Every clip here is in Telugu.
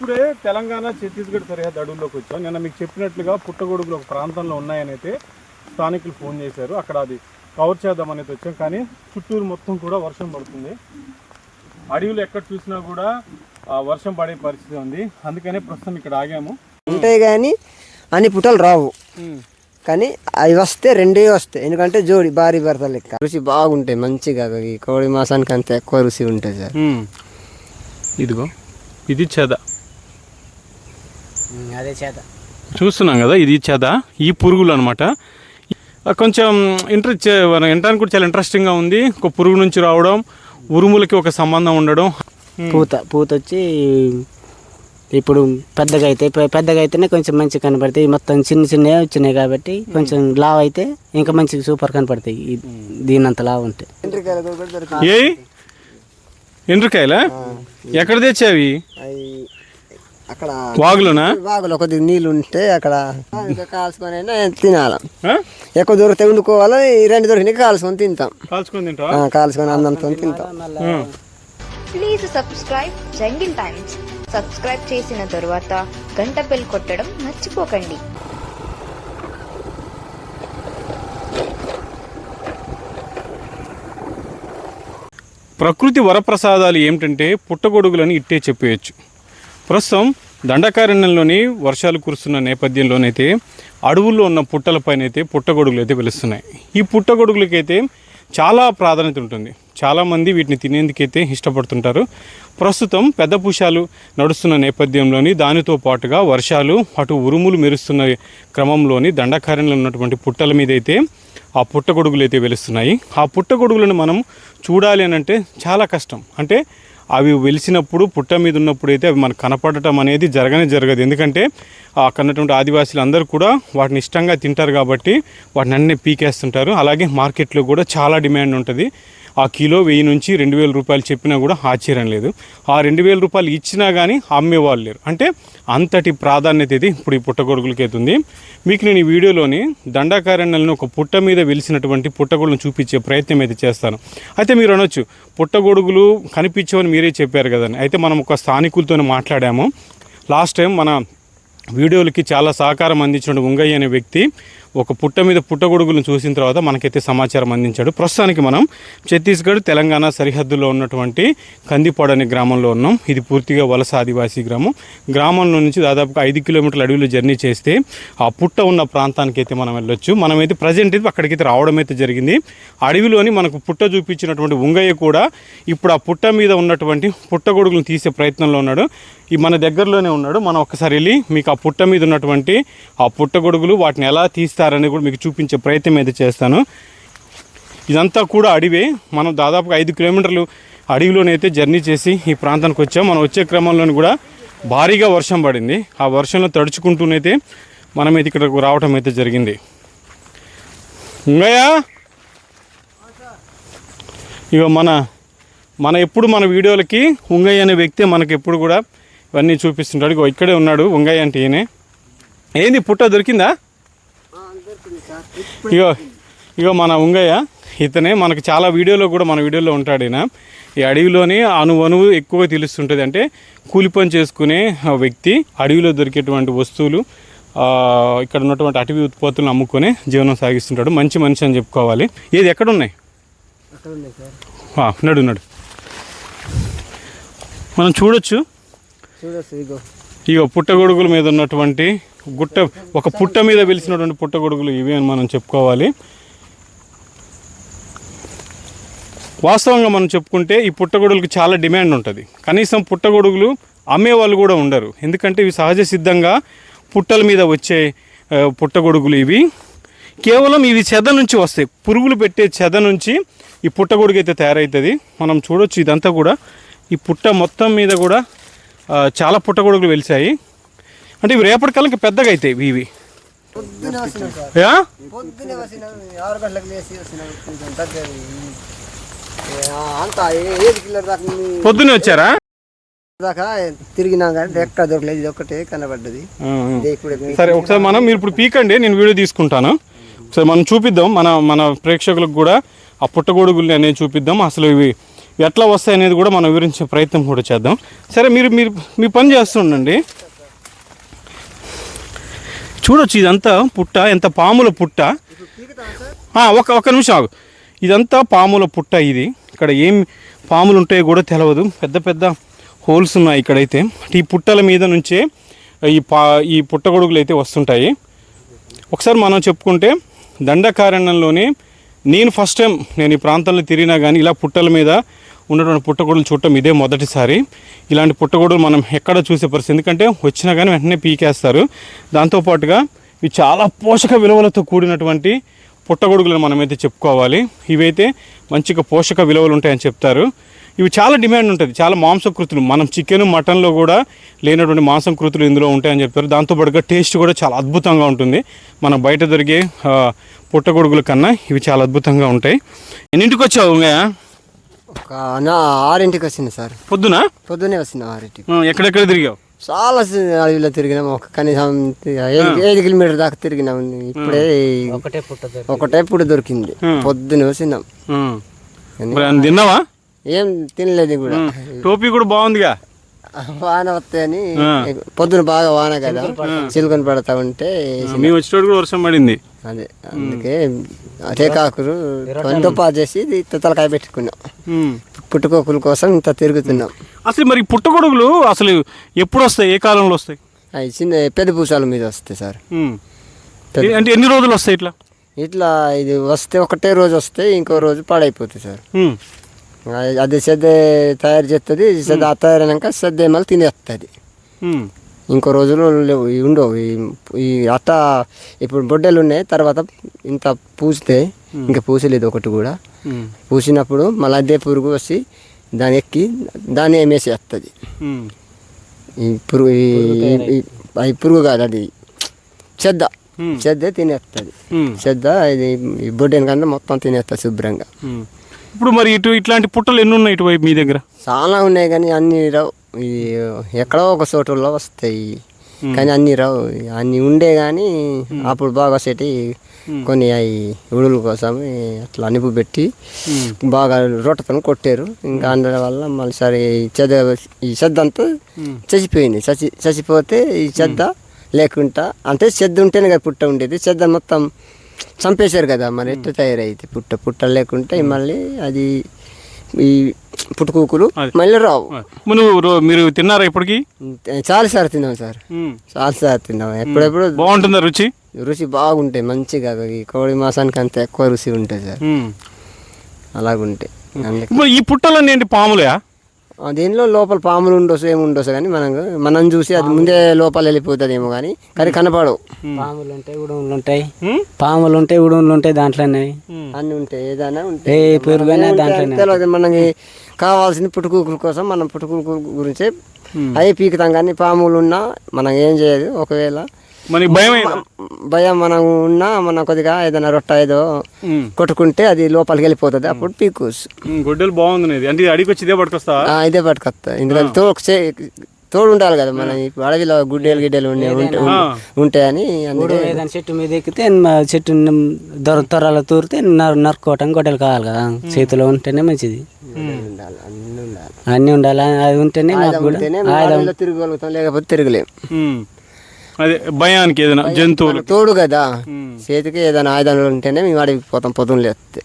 ఇప్పుడే తెలంగాణ ఛత్తీస్గఢ్ సరిహద్దు అడవుల్లోకి వచ్చాం. నిన్న మీకు చెప్పినట్లుగా పుట్టగొడుగులు ఒక ప్రాంతంలో ఉన్నాయని అయితే స్థానికులు ఫోన్ చేశారు. అక్కడ అది కవర్ చేద్దామని అయితే వచ్చాం. కానీ చుట్టూరు మొత్తం కూడా వర్షం పడుతుంది. అడవులు ఎక్కడ చూసినా కూడా ఆ, వర్షం పడే పరిస్థితి ఉంది. అందుకనే ప్రస్తుతం ఇక్కడ ఆగాము. ఉంటాయి కానీ అన్ని పుట్టలు రావు. కానీ అవి వస్తే రెండే వస్తాయి. ఎందుకంటే జోడి భారీ భర్త లెక్క. రుచి బాగుంటాయి మంచిగా. ఈ కోడి మాసానికి అంత ఎక్కువ రుచి ఉంటుంది సార్. ఇదిగో ఇది చెద. అదే చేత. చూస్తున్నాం కదా ఇది చెద ఈ పురుగులు అనమాట కొంచెం ఇంట్రెస్ట్ వినడానికి కూడా చాలా ఇంట్రెస్టింగ్గా ఉంది. ఒక పురుగు నుంచి రావడం ఉరుములకి ఒక సంబంధం ఉండడం. పూత పూత వచ్చి ఇప్పుడు పెద్దగా అయితే పెద్దగా అయితేనే కొంచెం మంచిగా కనపడతాయి. మొత్తం చిన్న చిన్నవి వచ్చినాయి కాబట్టి కొంచెం లావ్ అయితే ఇంకా మంచిగా సూపర్ కనపడతాయి. దీనంత లావ్ ఉంటాయి ఏ ఎండ్రకాయలా? ఎక్కడ తెచ్చావి? అవి అక్కడ వాగులోనా? బాగులో కొద్దిగా నీళ్ళు ఉంటే అక్కడ ఇంకా కాల్చుకొని అయినా తినాల? ఎక్కువ దొరికితే వండుకోవాలి ఈ రెండు దొరికినాయి కాల్చుకొని తింటాం. కాల్చుకొని తింటావా? ఆ, కాల్చుకొని అన్నంతో తింటాం. Please subscribe jungle times. Subscribe చేసిన తరువాత గంట బెల్ కొట్టడం మర్చిపోకండి. ప్రకృతి వరప్రసాదాలు ఏమిటంటే పుట్టగొడుగులని ఇట్టే చెప్పేయచ్చు. ప్రస్తుతం దండకారణ్యంలోని వర్షాలు కురుస్తున్న నేపథ్యంలోనైతే అడవుల్లో ఉన్న పుట్టలపైన అయితే పుట్టగొడుగులు అయితే వెలుస్తున్నాయి. ఈ పుట్టగొడుగులకైతే చాలా ప్రాధాన్యత ఉంటుంది. చాలామంది వీటిని తినేందుకైతే ఇష్టపడుతుంటారు. ప్రస్తుతం పెద్ద పుషాలు నడుస్తున్న నేపథ్యంలోని దానితో పాటుగా వర్షాలు అటు ఉరుములు మెరుస్తున్న క్రమంలోని దండకారణ్యంలో ఉన్నటువంటి పుట్టల మీద అయితే ఆ పుట్టగొడుగులు అయితే వెలుస్తున్నాయి. ఆ పుట్టగొడుగులను మనం చూడాలి అని అంటే చాలా కష్టం. అంటే అవి వెలిసినప్పుడు పుట్ట మీద ఉన్నప్పుడు అయితే అవి మనకు కనపడటం అనేది జరగనే జరగదు. ఎందుకంటే అక్కడ ఉన్నటువంటి ఆదివాసీలు అందరూ కూడా వాటిని ఇష్టంగా తింటారు కాబట్టి వాటిని అన్నీ పీకేస్తుంటారు. అలాగే మార్కెట్లో కూడా చాలా డిమాండ్ ఉంటుంది. ఆ కిలో వెయ్యి నుంచి రెండు వేల రూపాయలు చెప్పినా కూడా ఆశ్చర్యం లేదు. ఆ రెండు వేల రూపాయలు ఇచ్చినా కానీ అమ్మేవాళ్ళు లేరు. అంటే అంతటి ప్రాధాన్యత ఇది ఇప్పుడు ఈ పుట్టగొడుగులకి అవుతుంది మీకు నేను ఈ వీడియోలోని దండాకారణ్యాలను ఒక పుట్ట మీద వెలిసినటువంటి పుట్టగొడుగులను చూపించే ప్రయత్నం అయితే చేస్తాను. అయితే మీరు అనొచ్చు పుట్టగొడుగులు కనిపించవని మీరే చెప్పారు కదండి. అయితే మనం ఒక స్థానికులతో మాట్లాడాము. లాస్ట్ టైం మన వీడియోలకి చాలా సహకారం అందించిన ఉంగయ్య అనే వ్యక్తి ఒక పుట్ట మీద పుట్టగొడుగులను చూసిన తర్వాత మనకైతే సమాచారం అందించాడు. ప్రస్తుతానికి మనం ఛత్తీస్గఢ్ తెలంగాణ సరిహద్దులో ఉన్నటువంటి కందిపాడు అనే గ్రామంలో ఉన్నాం. ఇది పూర్తిగా వలస ఆదివాసీ గ్రామం. గ్రామంలో నుంచి దాదాపుగా ఐదు కిలోమీటర్ల అడవిలో జర్నీ చేస్తే ఆ పుట్ట ఉన్న ప్రాంతానికి అయితే మనం వెళ్ళొచ్చు. మనమైతే ప్రజెంట్ అయితే అక్కడికైతే రావడం అయితే జరిగింది. అడవిలోని మనకు పుట్ట చూపించినటువంటి ఉంగయ్య కూడా ఇప్పుడు ఆ పుట్ట మీద ఉన్నటువంటి పుట్టగొడుగులను తీసే ప్రయత్నంలో ఉన్నాడు. ఈ మన దగ్గరలోనే ఉన్నాడు. మనం ఒక్కసారి వెళ్ళి మీకు ఆ పుట్ట మీద ఉన్నటువంటి ఆ పుట్టగొడుగులు వాటిని ఎలా తీస్తారని కూడా మీకు చూపించే ప్రయత్నం అయితే చేస్తాను. ఇదంతా కూడా అడవే. మనం దాదాపుగా ఐదు కిలోమీటర్లు అడవిలోనైతే జర్నీ చేసి ఈ ప్రాంతానికి వచ్చాం. మనం వచ్చే క్రమంలోని కూడా భారీగా వర్షం పడింది. ఆ వర్షంలో తడుచుకుంటూనైతే మనమైతే ఇక్కడకు రావటం అయితే జరిగింది. ఇంగయ్యా! ఇక మన మన ఎప్పుడు మన వీడియోలకి ఉంగయ్య అనే వ్యక్తి మనకి ఎప్పుడు కూడా ఇవన్నీ చూపిస్తుంటాడు. ఇగో ఇక్కడే ఉన్నాడు ఉంగయ్య అంటే ఈయనే. ఏంది పుట్ట దొరికిందా? ఇగో ఇగో మన ఉంగయ్య ఇతనే మనకు చాలా వీడియోలో కూడా మన వీడియోలో ఉంటాడు ఈయన. ఈ అడవిలోని అణువు ఎక్కువగా తెలుస్తుంటుంది. అంటే కూలి పని చేసుకునే ఆ వ్యక్తి అడవిలో దొరికేటువంటి వస్తువులు ఇక్కడ ఉన్నటువంటి అటవీ ఉత్పత్తులను అమ్ముకొని జీవనం సాగిస్తుంటాడు. మంచి మనిషి అని చెప్పుకోవాలి. ఏది ఎక్కడున్నాయి ఉన్నాడు ఉన్నాడు మనం చూడొచ్చు. చూడొచ్చు ఇగో. ఇగో పుట్టగొడుగుల మీద ఉన్నటువంటి గుట్ట ఒక పుట్ట మీద వెలిసినటువంటి పుట్టగొడుగులు ఇవి అని మనం చెప్పుకోవాలి. వాస్తవంగా మనం చెప్పుకుంటే ఈ పుట్టగొడుగులకు చాలా డిమాండ్ ఉంటుంది. కనీసం పుట్టగొడుగులు అమ్మే వాళ్ళు కూడా ఉండరు. ఎందుకంటే ఇవి సహజ సిద్ధంగా పుట్టల మీద వచ్చే పుట్టగొడుగులు ఇవి. కేవలం ఇవి చెద నుంచి వస్తాయి. పురుగులు పెట్టే చెద నుంచి ఈ పుట్టగొడుగు అయితే తయారవుతుంది మనం చూడొచ్చు ఇదంతా కూడా. ఈ పుట్ట మొత్తం మీద కూడా చాలా పుట్టగొడుగులు వెలిసాయి అంటే ఇవి రేపటికల్లా ఇంకా పెద్దగా అవుతాయి ఇవి. కిలో పొద్దున్నే వచ్చారా? దాకా తిరిగినాం కానీ ఎక్కడ దొరకలేదు. ఇది కనబడ్డది. సరే ఒకసారి మనం మీరు ఇప్పుడు పీకండి. నేను వీడియో తీసుకుంటాను. ఒకసారి మనం చూపిద్దాం. మన మన ప్రేక్షకులకు కూడా ఆ పుట్టగొడుగుల్ని అనేది చూపిద్దాం. అసలు ఇవి ఎట్లా వస్తాయి అనేది కూడా మనం వివరించే ప్రయత్నం కూడా చేద్దాం. సరే మీరు మీరు మీ పని చేస్తుండండి. చూడొచ్చు ఇదంతా పుట్ట ఎంత పాముల పుట్ట. ఒక ఒక నిమిషం ఆగు. ఇదంతా పాముల పుట్ట ఇది. ఇక్కడ ఏం పాములు ఉంటాయో కూడా తెలియదు పెద్ద పెద్ద హోల్స్ ఉన్నాయి ఇక్కడైతే. ఈ పుట్టల మీద నుంచే ఈ పా ఈ పుట్టగొడుగులు అయితే వస్తుంటాయి. ఒకసారి మనం చెప్పుకుంటే దండకారణ్యంలోనే నేను ఫస్ట్ టైం నేను ఈ ప్రాంతంలో తిరిగినా కానీ ఇలా పుట్టల మీద ఉన్నటువంటి పుట్టగొడులు చూడటం ఇదే మొదటిసారి. ఇలాంటి పుట్టగొడులు మనం ఎక్కడ చూసే పరిస్థితి. ఎందుకంటే వచ్చినా కానీ వెంటనే పీకేస్తారు. దాంతోపాటుగా ఇవి చాలా పోషక విలువలతో కూడినటువంటి పుట్టగొడుగులను మనమైతే చెప్పుకోవాలి. ఇవైతే మంచిగా పోషక విలువలు ఉంటాయని చెప్తారు. ఇవి చాలా డిమాండ్ ఉంటుంది. చాలా మాంసకృతులు. మనం చికెన్ మటన్లో కూడా లేనటువంటి మాంసకృతులు ఇందులో ఉంటాయని చెప్తారు దాంతోపాటుగా టేస్ట్ కూడా చాలా అద్భుతంగా ఉంటుంది. మన బయట దొరికే పుట్టగొడుగుల కన్నా ఇవి చాలా అద్భుతంగా ఉంటాయి. ఎన్నింటికి వచ్చావు ఒక నా ఆరింటికి వచ్చింది సార్. పొద్దున? పొద్దునే వచ్చింది ఆరింటికి. ఆ, ఎక్కడెక్కడ తిరిగావు? చాలా అడవిలో తిరిగినాం ఒక కనీసం ఐదు కిలోమీటర్ దాకా తిరిగినాం ఇప్పుడే ఒకటే పుట్ట ఒకటే ఇప్పుడు దొరికింది. పొద్దున వచ్చినాం. తిన్నావా? ఏం తినలేదు కూడా. టోపీ కూడా బాగుందిగా? వాన వస్తాయని పొద్దున బాగా వాన కదా. చిలుకని పడతా. ఉంటే మేము వచ్చేటప్పుడు కూడా వర్షం పడింది. అదే అందుకే రేకాకులు దుప్పా చేసి ఇది తలకాయ పెట్టుకున్నాం. పుట్టుకోకుల కోసం ఇంత తిరుగుతున్నాం. అసలు మరి పుట్టగొడుగులు అసలు ఎప్పుడు వస్తాయి? ఏ కాలంలో వస్తాయి? అవి చిన్న పెద్ద పూసాల మీద వస్తాయి సార్. అంటే ఎన్ని రోజులు వస్తాయి ఇట్లా? ఇట్లా ఇది వస్తే ఒకటే రోజు వస్తే ఇంకో రోజు పాడైపోతుంది సార్. అది- సెద్ద తయారు చేస్తుంది సెద్ద ఆ తయారైనాక సెద్ద మళ్ళీ తినేస్తుంది. ఇంకో రోజులు లేవు. ఇవి ఉండవు. ఈ- అట్ట ఇప్పుడు బొడ్డలు ఉన్నాయి. తర్వాత ఇంత పూసితే ఇంకా పూసలేదు ఒకటి కూడా. పూసినప్పుడు మళ్ళీ అదే పురుగు వచ్చి దాని ఎక్కి దాన్ని ఏమేసి వస్తుంది. ఈ పురుగు ఈ- పురుగు కాదు అది. చెద్ద. చెద్ద తినేస్తుంది. చెద్ద ఇది ఈ బొడ్డెని కన్నా మొత్తం తినేస్తుంది శుభ్రంగా. ఇప్పుడు మరి ఇటు ఇట్లాంటి పుట్టలు ఎన్ని ఉన్నాయి ఇటువైపు మీ దగ్గర? చాలా ఉన్నాయి కానీ అన్ని రావు. ఈ ఎక్కడో ఒక చోటుల్లో వస్తాయి. కానీ అన్ని రావు. అన్ని ఉండే కానీ అప్పుడు బాగా వచ్చేటి కొన్ని అవి ఉడుల కోసం అట్లా అనిపు పెట్టి బాగా రొట్టెతో కొట్టారు. ఇంకా అందరి వల్ల మళ్ళీ సరే ఈ చెద్ద ఈ చెద్ద అంతా చచ్చిపోయింది. చచ్చి చచ్చిపోతే ఈ చెద్ద లేకుండా అంటే చెద్ద ఉంటేనే కదా పుట్ట ఉండేది. చెద్ద మొత్తం చంపేశారు కదా మరి ఎట్లా తయారైతే పుట్ట పుట్ట లేకుంటే మళ్ళీ అది ఈ పుట్టుకూకులు మళ్ళీ రావు. మరి నువ్వు మీరు తిన్నారా ఇప్పటికి? చాలా సార్లు తిన్నాం సార్. చాలా సార్లు తిన్నాం. ఎప్పుడెప్పుడు బాగుంటుందా రుచి? రుచి బాగుంటాయి మంచిగా ఈ కోడి మాసానికి అంత ఎక్కువ రుచి ఉంటుంది సార్. అలాగుంటాయి. ఈ పుట్టలన్నీ ఏంటి పాములయా? దీనిలో లోపల పాములు ఉండొచ్చు ఏమి ఉండొచ్చు కానీ మనం మనం చూసి అది ముందే లోపల వెళ్ళిపోతుందేమో కానీ కానీ కనపడవు. పాములు ఉంటాయి ఉడుములు ఉంటాయి? పాములు ఉంటాయి ఉడుములు ఉంటాయి దాంట్లోనే అన్ని. ఉంటాయి ఏదైనా ఏ ఉంటాయి పురుగైనా ఏముంటాయి దాంట్లోనే తెలియదు మనకి కావాల్సింది పుట్టుకూకుల కోసం మనం పుట్టుకూకుల గురించే అవి పీకుతాం కానీ పాములు ఉన్నా మనం ఏం చేయదు. ఒకవేళ మరి భయం? భయం మనం ఉన్నా మనం కొద్దిగా ఏదైనా రొట్ట ఏదో. కొట్టుకుంటే అది లోపలికి వెళ్ళిపోతుంది. అప్పుడు పీకోవచ్చు. ఉమ్, గొడ్డలు బాగుంది నీది. అంటే ఇది అడిగి వచ్చి ఇదే పట్టుకొస్తావా ఆ, ఇదే పట్టుకొస్తా. ఎందుకంటే తోడు చే- తోడు ఉండాలి కదా మన. అడవిలో గుడ్డేలు గిడ్డలు ఉంటాయని చెట్టు మీద ఎక్కితే మా చెట్టు దొర తొరలు తూరితే నరు నరుక్కోవటం గొడ్డలు కావాలి కదా. చేతిలో ఉంటేనే మంచిది. ఉండాలి అన్నీ ఉండాలి. అన్నీ ఉండాలి అది ఉంటేనే తిరగలుగుతాం లేకపోతే తిరగలేం. ఉమ్. అదే భయానికి ఏదైనా జంతువులు. తోడు కదా. చేతికి ఏదైనా ఆయుధాలు ఉంటేనే మేము అడవికి పోతాం పొద్దున్న లేస్తే.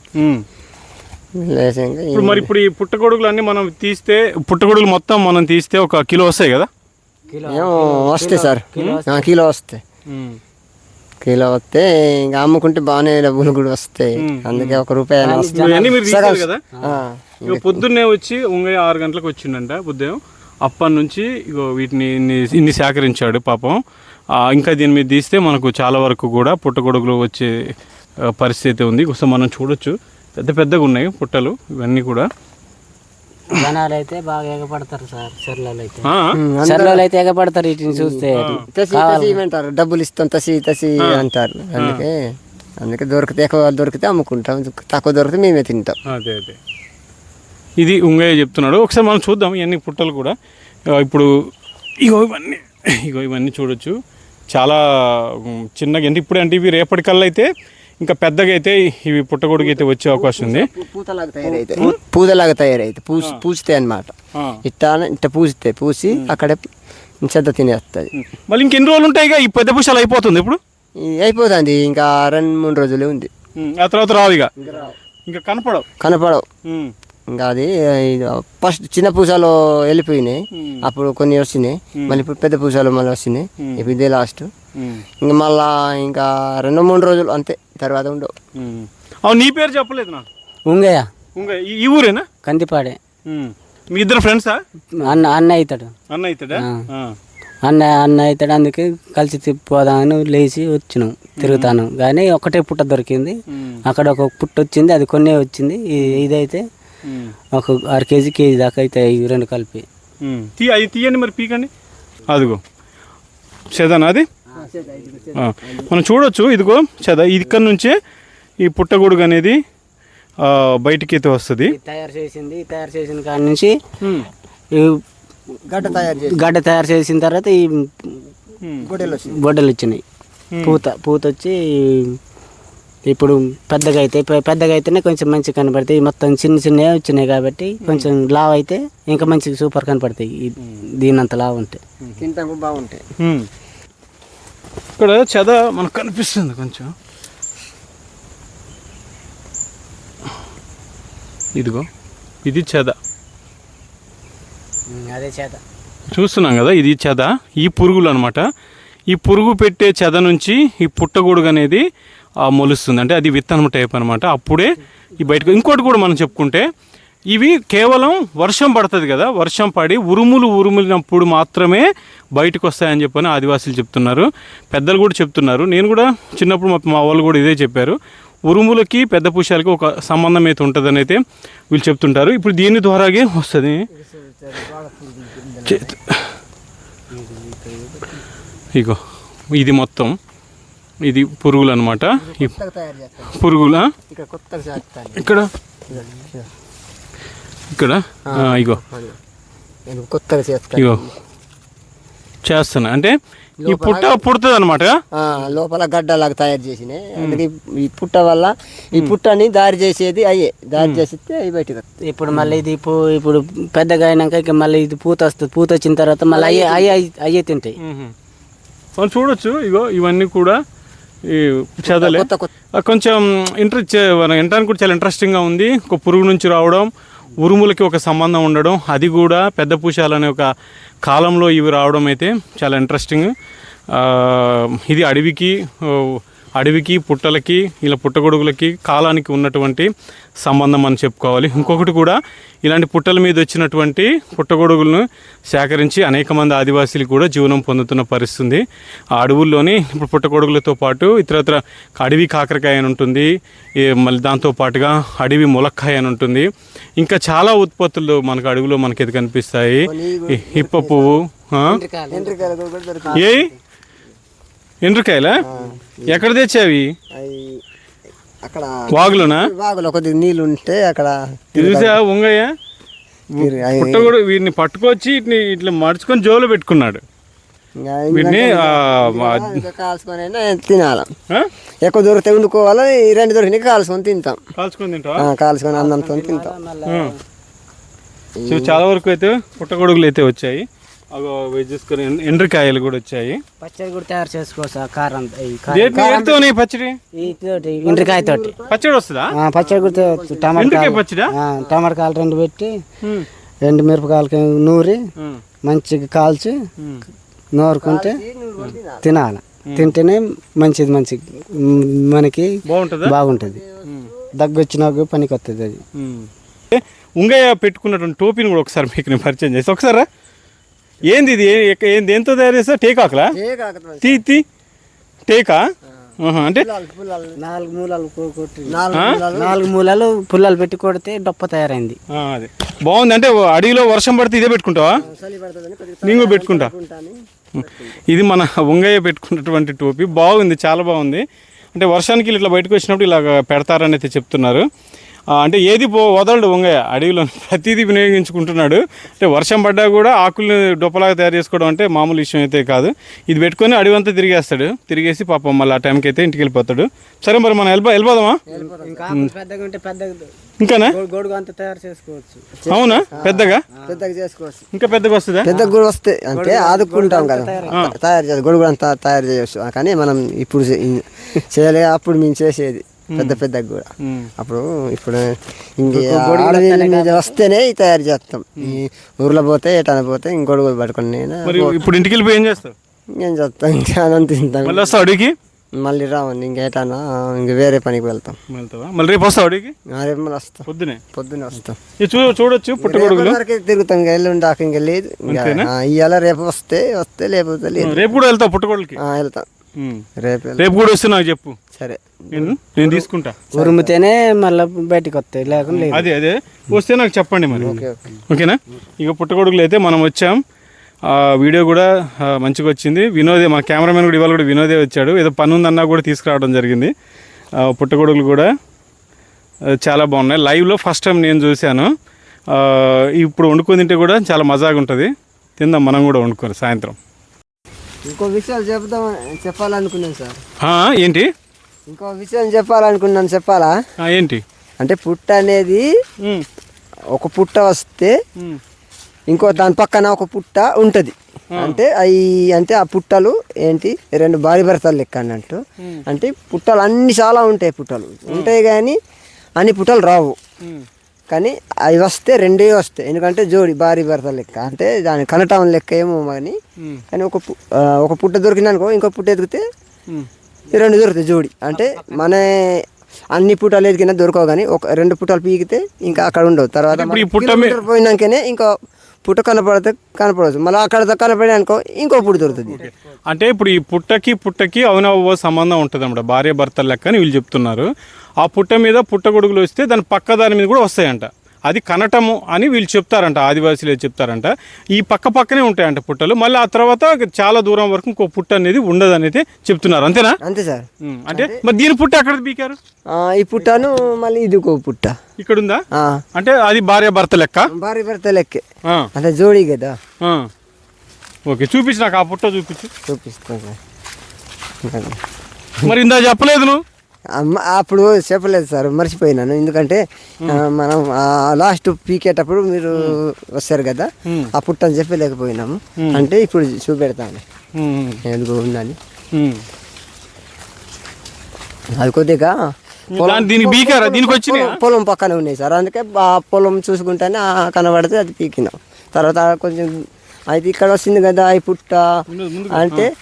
ఇప్పుడు మరి ఇప్పుడు ఈ పుట్టగొడుగులు అన్ని మనం తీస్తే పుట్టగొడుగులు మొత్తం మనం తీస్తే ఒక కిలో వస్తాయి కదా? ఏమో వస్తాయి సార్. కిలో వస్తాయి. కిలో వస్తే ఇంకా అమ్ముకుంటే బాగానే డబ్బులు కూడా వస్తాయి. అందుకే ఒక రూపాయి పొద్దున్నే వచ్చి ఉంగ ఆరు గంటలకు వచ్చిండంట ఉదయం అప్పటి నుంచి ఇగో వీటిని ఇన్ని సేకరించాడు పాపం. ఇంకా దీని మీద తీస్తే మనకు చాలా వరకు కూడా పుట్టగొడుగులు వచ్చే పరిస్థితి ఉంది. ఒకసారి మనం చూడొచ్చు. పెద్ద పెద్దగా ఉన్నాయి పుట్టలు ఇవన్నీ కూడా. జనాలు అయితే బాగా ఎగపడతారు సార్ చెర్లలో అయితే ఆ, చెర్లలో అయితే ఎగపడతారు వీటిని చూస్తే. తసి తసి ఇవ్వంటారు డబ్బులు ఇస్తాం తసి తసి అంటారు. అందుకే అందుకే దొరికితే ఎక్కువ దొరికితే అమ్ముకుంటాం. తక్కువ దొరికితే మేమే తింటాం. అదే అదే. ఇది ఉంగయ్య చెప్తున్నాడు. ఒకసారి మనం చూద్దాం ఇవన్నీ పుట్టలు కూడా. ఇప్పుడు ఇగో ఇవన్నీ. ఇగో ఇవన్నీ చూడొచ్చు. చాలా చిన్నగా అంటే ఇప్పుడు అంటే ఇవి రేపటికల్లా అయితే ఇంకా పెద్దగా అయితే ఇవి పుట్టగొడుగు అయితే వచ్చే అవకాశం ఉంది. పూతలాగా తయారైతే. పూతలాగా తయారైతే. పూసి అనమాట. ఇట్లా ఇట్లా పూస్తాయి పూసి అక్కడే చెద్ద తినేస్తుంది. మళ్ళీ ఇంకెన్ని రోజులు ఉంటాయిగా ఈ పెద్ద పుష్పాలు అయిపోతుంది ఇప్పుడు? అయిపోతుంది. ఇంకా రెండు మూడు రోజులే ఉంది. ఆ తర్వాత రావు ఇక? ఇంకా కనపడవు? కనపడవు. ఇంకా అది ఫస్ట్ చిన్న పూసలు వెళ్ళిపోయినాయి. అప్పుడు కొన్ని వచ్చినాయి మళ్ళీ ఇప్పుడు పెద్ద పూసలు మళ్ళీ వచ్చినాయి ఇప్పుడు ఇదే లాస్ట్. ఇంకా మళ్ళా ఇంకా రెండు మూడు రోజులు అంతే తర్వాత ఉండవు. అవును నీ పేరు చెప్పలేదు నాకు. ఉంగయ్య. ఇంకా ఈ- ఊరేనా? కందిపాడే. మీ ఇద్దరు ఫ్రెండ్సా అన్న అన్న అవుతాడు అన్న అవుతాడా. అన్న అన్న అవుతాడు అందుకే కలిసి తి- పోదామని లేచి వచ్చినాం తిరుగుతాను. కానీ ఒకటే పుట్ట దొరికింది. అక్కడ ఒక పుట్ట వచ్చింది అది కొన్నే వచ్చింది. ఇదైతే. ఒక అర కేజీ కేజీ దాకా అవుతాయి ఇవి రెండు కలిపి. ఉమ్. తీ అది తీయండి మరి పీకండి. అదిగో. చెదనా అది. మనం చూడొచ్చు ఇదిగో చెద ఇక్కడ నుంచే ఈ పుట్టగొడుగు అనేది ఆ, బయటికి అయితే వస్తుంది తయారు చేసింది తయారు చేసిన కాడి నుంచి ఈ గడ్డ తయారు గడ్డ తయారు చేసిన తర్వాత ఈ బొడ్డలు వచ్చినాయి. పూత పూత వచ్చి ఇప్పుడు పెద్దగా అయితే పెద్దగా అయితేనే కొంచెం మంచిగా కనపడతాయి. మొత్తం చిన్న చిన్నవి వచ్చినాయి కాబట్టి కొంచెం లావ్ అయితే ఇంకా మంచిగా సూపర్ కనపడతాయి. దీనంత లావ్ ఉంటే. తింటాకు బాగుంటాయి. ఇక్కడ చెద మనకు కనిపిస్తుంది కొంచెం. ఇదిగో ఇది చెద. అదే చేత చూస్తున్నాం కదా ఇది చెద. ఈ పురుగులు అనమాట ఈ పురుగు పెట్టే చెద నుంచి ఈ పుట్టగొడుగు అనేది మొలుస్తుంది. అంటే అది విత్తనం టైప్ అనమాట అప్పుడే ఈ బయటకు ఇంకోటి కూడా మనం చెప్పుకుంటే ఇవి కేవలం వర్షం పడుతుంది కదా వర్షం పడి ఉరుములు ఉరుములినప్పుడు మాత్రమే బయటకు వస్తాయని చెప్పని ఆదివాసులు చెప్తున్నారు. పెద్దలు కూడా చెప్తున్నారు. నేను కూడా చిన్నప్పుడు మా మా వాళ్ళు కూడా ఇదే చెప్పారు. ఉరుములకి పెద్ద పుష్యాలకి ఒక సంబంధం అయితే ఉంటుందని అయితే వీళ్ళు చెప్తుంటారు. ఇప్పుడు దీని ద్వారాగే వస్తుంది. ఇగో ఇది మొత్తం. ఇది పురుగులు అనమాట పురుగుల? ఇక్కడ ఇక్కడ? ఇక్కడ? ఆ, ఇగో. ఇగో. చేస్తున్నా. అంటే ఈ పుట్ట పుడుతుంది అనమాట ఆ, లోపల గడ్డలాగా తయారు చేసినాయి అందుకే ఈ పుట్ట వల్ల ఈ పుట్టని దారి చేసేది అయ్యే. దారి చేసిస్తే అవి బయటకు వస్తాయి. ఇప్పుడు మళ్ళీ ఇది ఇప్పుడు పెద్దగా అయినాక ఇక మళ్ళీ ఇది పూత వస్తుంది. పూత వచ్చిన తర్వాత మళ్ళీ అయ్యే అయ్యే అయ్యే తింటాయి. మనం చూడొచ్చు. ఇగో ఇవన్నీ కూడా ఈ చదలే. ఆ, కొంచెం ఇంట్రెస్ట్ వినడానికి కూడా చాలా ఇంట్రెస్టింగ్గా ఉంది. ఒక పురుగు నుంచి రావడం ఉరుములకి ఒక సంబంధం ఉండడం అది కూడా పెద్ద పూశాలు అనే ఒక కాలంలో ఇవి రావడం అయితే చాలా ఇంట్రెస్టింగ్ ఇది అడవికి అడవికి పుట్టలకి ఇలా పుట్టగొడుగులకి కాలానికి ఉన్నటువంటి సంబంధం అని చెప్పుకోవాలి. ఇంకొకటి కూడా ఇలాంటి పుట్టల మీద వచ్చినటువంటి పుట్టగొడుగులను సేకరించి అనేక మంది ఆదివాసీలు కూడా జీవనం పొందుతున్న పరిస్థితి ఉంది. ఆ అడవుల్లోని ఇప్పుడు పుట్టగొడుగులతో పాటు ఇతరత్ర అడవి కాకరకాయ అని ఉంటుంది. మళ్ళీ దాంతో పాటుగా అడవి ములక్కాయ అని ఉంటుంది. ఇంకా చాలా ఉత్పత్తులు మనకు అడవిలో మనకి ఇది కనిపిస్తాయి. హిప్ప పువ్వు ఆ? ఎండ్రికాయలు. ఎక్కడ తెచ్చావి? అక్కడ వాగులోనా? వాగులో కొద్దిగా నీళ్ళు ఉంటే అక్కడ చూసా ఉంగయ్య? అవి- పుట్టగొడు వీటిని పట్టుకొచ్చి ఇట్ని ఇట్లా మడుచుకొని జోలో పెట్టుకున్నాడు. వీటిని కాల్చుకొని తినాలి? ఎక్కువ దొరికితే వండుకోవాలి ఈ రెండు దొరికినాయి కాల్చుకొని తింటాం. కాల్చుకొని తింటావా? ఆ, కాల్చుకొని అన్నంతో తింటాం. సో చాలా వరకు అయితే పుట్టగొడుగులు అయితే వచ్చాయి. ఎండ్రకాయలు కూడా వచ్చాయి పచ్చడి కూడా తయారు చేసుకోవచ్చు ఆ కారం పచ్చడి ఈ తోటి పచ్చడి వస్తుందా ఆ, పచ్చడి కూడా. టమాటా ఎండ్రకాయ. పచ్చడా ఆ, టమాటా కాయలు రెండు పెట్టి. రెండు మిరపకాయలకి నూరి. మంచిగా కాల్చి. నూరుకుంటే తినాలి తింటేనే మంచిది మంచిది మ్, మనకి బాగుంటుందా. దగ్గు వచ్చినాక పనికి వస్తుంది అది ఉంగయ్య పెట్టుకున్నటువంటి టోపీని కూడా ఒకసారి మీకు నేను పరిచయం చేసి ఒకసారి. ఏంది ఇది? ఏంది? దేంతో తయారు చేస్తా టేకాకులా తీ తీ. టేకా? అంటే నాలుగు మూలలు నాలుగు నాలుగు మూలలు పుల్లలు పెట్టి కొడితే డొప్ప తయారైంది. ఆ, అదే. బాగుంది. అంటే అడవిలో వర్షం పడితే ఇదే పెట్టుకుంటావా? నేను పెట్టుకుంటా. ఇది మన ఉంగయ్య పెట్టుకున్నటువంటి టోపీ. బాగుంది. చాలా బాగుంది. అంటే వర్షానికి ఇట్లా బయటకు వచ్చినప్పుడు ఇలాగ పెడతారని అయితే చెప్తున్నారు. అంటే ఏది పో వదలడు వంగయ్య. అడవిలో ప్రతిదీ వినియోగించుకుంటున్నాడు. అంటే వర్షం పడ్డా కూడా ఆకుల్ని డొప్పలాగా తయారు చేసుకోవడం అంటే మామూలు విషయం అయితే కాదు. ఇది పెట్టుకొని అడవి అంతా తిరిగేస్తాడు. తిరిగేసి పాపం మళ్ళీ ఆ టైంకి అయితే ఇంటికి వెళ్ళిపోతాడు. సరే మరి మనం వెళ్ళిపో వెళ్ళిపోదామా? ఇంకా ఆకులు పెద్దగా ఉంటే పెద్దగా ఇంకానా? గొడుగు- గొడుగు అంతా తయారు చేసుకోవచ్చు. అవునా? పెద్దగా? పెద్దగా చేసుకోవచ్చు. ఇంకా పెద్దగా వస్తుందా? పెద్దగా కూడా వస్తే అంటే ఆదుకుంటాం కదా. తయారు చేయాలి. గొడుగు అంతా తయారు చేయొచ్చు. కానీ మనం ఇప్పుడు చే- చేయలే. అప్పుడు మేము చేసేది. పెద్ద పెద్దగా కూడా. అప్పుడు ఇప్పుడు వస్తేనే తయారు చేస్తాం. ఈ ఊర్లో పోతే ఎటన పోతే ఇంకొడుగులు పట్టుకొని నేను ఇప్పుడు ఇంటికి వెళ్ళిపోయి ఏం చేస్తావు? ఇంకేం చేస్తాం? ఇంకా అన్నం తింటాం. మళ్ళీ వస్తావు అడిగి మళ్ళీ రావండి ఇంకేటానా ఇంక వేరే పనికి వెళ్తాం. వెళ్తావా? మళ్ళీ రేపు వస్తావు అడిగి రేపు మళ్ళీ వస్తాం. పొద్దునే? పొద్దున్నే వస్తాం. చూ చూడొచ్చు పుట్టగొడుగులు వరకే తిరుగుతాం ఇంకా ఎల్లుండి దాకా ఇంకా లేదు. ఇంకా ఇవాళ రేపు వస్తే వస్తే లేకపోతే లేదు. రేపు కూడా వెళ్తావు పుట్టగొడుగులకి వెళ్తాం. రేపు రేపు కూడా వస్తే నాకు చెప్పు. సరే. నేను నేను తీసుకుంటా. ఉరుముతేనే మళ్ళీ బయటికి వస్తాయి లేకుండా అదే అదే. వస్తే నాకు చెప్పండి మరి. Okay okay. ఓకేనా? ఇక పుట్టగొడుగులు అయితే మనం వచ్చాం. ఆ, వీడియో కూడా మంచిగా వచ్చింది. వినోదే మా కెమెరామెన్ కూడా ఇవాళ కూడా వినోదే వచ్చాడు. ఏదో పని ఉందన్నా కూడా తీసుకురావడం జరిగింది. పుట్టగొడుగులు కూడా చాలా బాగున్నాయి. లైవ్లో ఫస్ట్ టైం నేను చూశాను. ఇప్పుడు వండుకొని తింటే కూడా చాలా మజాగా ఉంటుంది తిందాం మనం కూడా వండుకొని సాయంత్రం. ఇంకో విషయాలు చెప్దాం చెప్పాలనుకున్నాను సార్. ఏంటి? ఇంకో విషయం చెప్పాలనుకున్నాను చెప్పాలా? ఏంటి? అంటే పుట్ట అనేది ఒక పుట్ట వస్తే ఇంకో దాని పక్కన ఒక పుట్ట ఉంటుంది. అంటే అవి అంటే ఆ పుట్టలు ఏంటి? రెండు భారీ భర్తలు లెక్క అన్నట్టు. అంటే పుట్టలు అన్ని చాలా ఉంటాయి పుట్టలు. ఉంటాయి కానీ అన్ని పుట్టలు రావు. కానీ అవి వస్తే రెండే వస్తాయి. ఎందుకంటే జోడి భారీ భర్తలు లెక్క. అంటే దాని కనటం లెక్క ఏమో కానీ కానీ ఒక ఒక పుట్ట దొరికిందనుకో ఇంకో పుట్ట ఎదిగితే రెండు దొరుకుతాయి జోడి. అంటే మన అన్ని పుట్టలు ఎదిగినా దొరకవు కానీ ఒక రెండు పుట్టలు పీకితే ఇంకా అక్కడ ఉండవు. తర్వాత పోయినాకనే ఇంకో పుట్ట కనపడితే కనపడవచ్చు. మళ్ళీ అక్కడ కనపడే అనుకో ఇంకో పుట్ట దొరుకుతుంది. అంటే ఇప్పుడు ఈ పుట్టకి పుట్టకి అవనవ సంబంధం ఉంటుంది అన్నమాట భార్య భర్తల లెక్క అని వీళ్ళు చెప్తున్నారు. ఆ పుట్ట మీద పుట్టగొడుగులు వస్తే దాని పక్క దాని మీద కూడా వస్తాయంట. అది కనటము అని వీళ్ళు చెప్తారంట ఆదివాసీలు చెప్తారంట. ఈ పక్క పక్కనే ఉంటాయంట పుట్టలు. మళ్ళీ ఆ తర్వాత చాలా దూరం వరకు ఇంకో పుట్ట అనేది ఉండదు అనేది చెప్తున్నారు. అంతేనా? అంతే సార్. అంటే మరి దీని పుట్ట ఎక్కడ బీకారు ఈ పుట్టను మళ్ళీ ఇది ఒక పుట్ట. ఇక్కడ ఉందా అంటే అది భార్య భర్త లెక్క? భార్య భర్త లెక్కే. అంటే జోడి కదా. ఓకే చూపించు నాకు ఆ పుట్ట చూపించు. చూపిస్తాను సార్. మరి ఇందా చెప్పలేదు నువ్వు? అప్పుడు చెప్పలేదు సార్ మర్చిపోయినాను. ఎందుకంటే ఆ, మనం లాస్ట్ పీకేటప్పుడు మీరు వస్తారు కదా. ఆ పుట్టని చెప్పలేకపోయినాము అంటే ఇప్పుడు చూపెడతాను. ఎందుకు ఉందని. అది కొద్దిగా దీనికి దీనికి పొలం- పక్కన ఉన్నాయి సార్. అందుకే ఆ పొలం చూసుకుంటేనే ఆ కనబడితే అది పీకినాం. తర్వాత కొంచెం అయితే ఇక్కడ వచ్చింది కదా ఈ పుట్ట. అంటే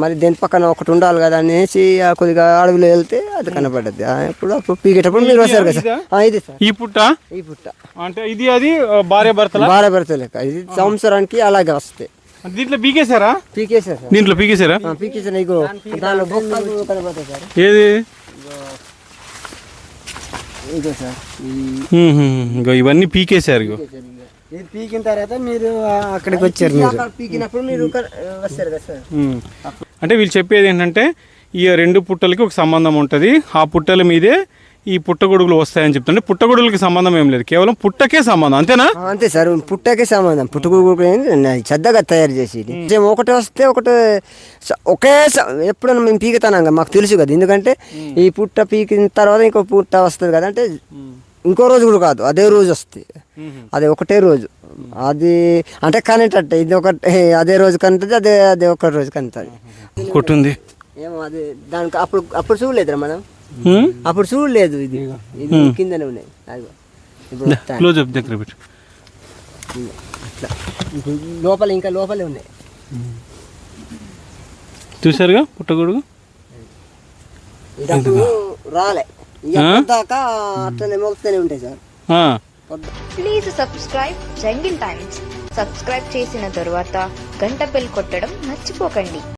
మరి దేని పక్కన ఒకటి ఉండాలి కదా అనేసి ఆ కొద్దిగా అడవిలో వెళ్తే అది కనపడ్డది. ఆ, ఇప్పుడు అప్పుడు పీకేటప్పుడు మీరు వస్తారు కదా ఇది సార్. ఈ పుట్ట ఈ పుట్ట. అంటే ఇది అది భార్య భర్తల? భార్య భర్త లెక్క. ఇది సంవత్సరానికి అలాగే వస్తాయి దీంట్లో పీకేశారా? పీకేసారు సార్. దీంట్లో పీకేశారా? ఆ, పీకేసిన ఇగో దానిలో బొక్కలు కనపడతాయి సార్. ఏది? ఇగో సార్. ఇవన్నీ పీకేశారు ఇగో. ఇది పీకిన తర్వాత మీరు అక్కడికి వచ్చారు మీరు. పీకినప్పుడు మీరు కన- వస్తారు కదా సార్? హ్మ్. అంటే వీళ్ళు చెప్పేది ఏంటంటే ఈ రెండు పుట్టలకి ఒక సంబంధం ఉంటుంది. ఆ పుట్టల మీదే ఈ పుట్టగొడుగులు వస్తాయని చెప్తుంటే పుట్టగొడుగులకి సంబంధం ఏం లేదు. కేవలం పుట్టకే సంబంధం అంతేనా? ఆ, అంతే సార్. పుట్టకే సంబంధం. పుట్టుకు చెద్దగా తయారు చేసి ఒకటి వస్తే ఒకటి ఒకే స- ఎప్పుడైనా మేము పీకుతాం మాకు తెలుసు కదా. ఎందుకంటే ఈ పుట్ట పీకిన తర్వాత ఇంకో పుట్ట వస్తుంది కదా. అంటే ఇంకో రోజు కూడా కాదు అదే రోజు వస్తుంది అదే ఒకటే రోజు. అది అంటే కనేటట్టే ఇది ఒకటి అదే రోజు కనుతుంది అదే అదే ఒక రోజు కనుతుంది. కొట్టుంది. ఏమో అది దానికి అప్పుడు అప్పుడు చూడలేదురా మనం? అప్పుడు చూడలేదు ఇది. ఇది కిందనే ఉన్నాయి. అదిగో. ఇప్పుడు వస్తాయి. క్లోజ్ అప్ దగ్గర పెట్టు. ఇట్లా. ఇప్పుడు లోపల ఇంకా లోపలే ఉన్నాయి. చూసారుగా పుట్టగొడుగు? రాలే. దాకా అట్లనే మోగుతూనే ఉంటాయి సార్. ఆ. Please subscribe jungle times. Subscribe చేసిన తరువాత గంట బెల్ కొట్టడం మర్చిపోకండి.